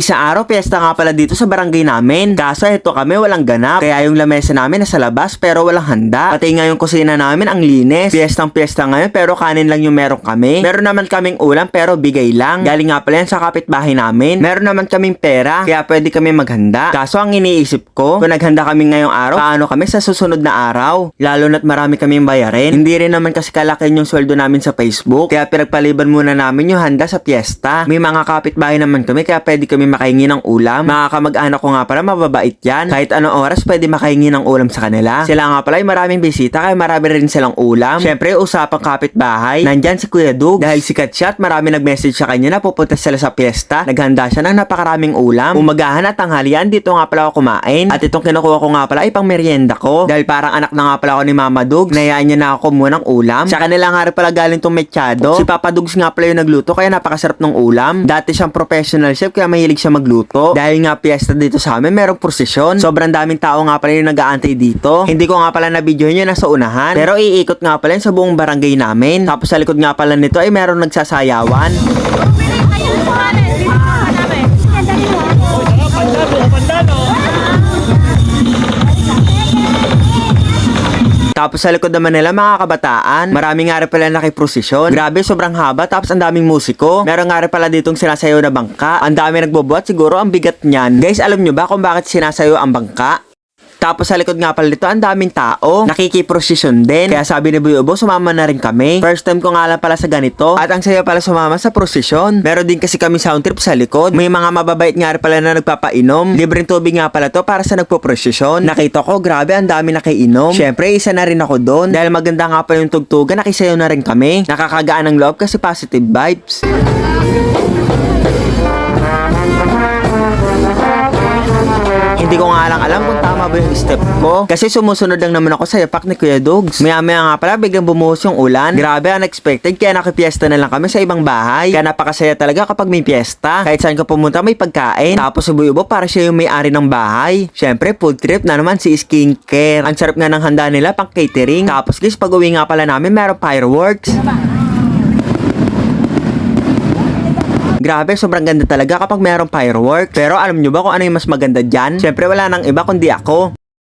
Isa araw, piyesta nga pala dito sa barangay namin. Kaso ito kami walang ganap. Kaya yung lamesa namin nasa labas pero walang handa. Pati nga yung kusina namin ang linis. Piyestang piyesta ngayon pero kanin lang yung meron kami. Meron naman kaming ulam pero bigay lang. Galing nga pala yan sa kapitbahay namin. Meron naman kaming pera kaya pwede kami maghanda. Kaso ang iniisip ko, kung naghanda kami ngayong araw, paano kami sa susunod na araw? Lalo na't marami kaming bayarin. Hindi rin naman kasi kalakin yung sweldo namin sa Facebook. Kaya pinagpaliban muna namin yung handa sa piyesta. May mga kapitbahay naman kami kaya pwede kami makahingi ng ulam. Mga kamag-anak ko nga pala mababait yan. Kahit anong oras pwede makahingi ng ulam sa kanila. Sila nga pala ay maraming bisita kaya marami rin silang ulam. Syempre usapang kapitbahay. Nandyan si Kuya Dug. Dahil sikat siya at marami nag-message sa kanya na pupunta sila sa piyesta. Naghanda siya ng napakaraming ulam. Umagahan at tanghalian dito nga pala ako kumain. At itong kinukuha ko nga pala ay pang merienda ko. Dahil parang anak na nga pala ako ni Mama Dug. Nayaan niya na ako muna ng ulam. Sa kanila nga rin pala galing tong mechado. Si Papa Dugs nga pala yung nagluto kaya napakasarap ng ulam. Dati siyang professional chef kaya mahilig siya magluto. Dahil nga piyesta dito sa amin, merong prosesyon. Sobrang daming tao nga pala yung nag-aantay dito. Hindi ko nga pala na video yun nasa unahan. Pero iikot nga pala yun sa buong barangay namin. Tapos sa likod nga pala nito ay merong nagsasayawan. Tapos sa likod naman nila mga kabataan, marami nga rin pala nakiprosesyon. Grabe, sobrang haba. Tapos ang daming musiko. Meron nga rin pala ditong sinasayaw na bangka. Ang dami nagbobuhat. Siguro ang bigat niyan. Guys, alam nyo ba kung bakit sinasayaw ang bangka? Tapos sa likod nga pala dito, ang daming tao. Nakikiprosesyon din. Kaya sabi ni Buyo Ubo, sumama na rin kami. First time ko nga lang pala sa ganito. At ang saya pala sumama sa prosesyon. Meron din kasi kami sound trip sa likod. May mga mababait nga rin pala na nagpapainom. Libreng tubig nga pala to para sa nagpo-prosesyon. Nakita ko, grabe, ang dami nakiinom. Syempre, isa na rin ako doon. Dahil maganda nga pala yung tugtugan, nakisayaw na rin kami. Nakakagaan ng loob kasi positive vibes. Hindi ko nga lang alam kung tama ba yung step ko. Kasi sumusunod lang naman ako sa yapak ni Kuya Dogs. Maya maya nga pala biglang bumuhos yung ulan. Grabe unexpected kaya nakipiesta na lang kami sa ibang bahay. Kaya napakasaya talaga kapag may piyesta. Kahit saan ka pumunta may pagkain. Tapos si Buyo para siya yung may-ari ng bahay. Syempre food trip na naman si skincare. Ang sarap nga ng handa nila pang catering. Tapos guys pag uwi nga pala namin meron fireworks. Grabe, sobrang ganda talaga kapag mayroong fireworks. Pero alam nyo ba kung ano yung mas maganda dyan? Siyempre wala nang iba kundi ako.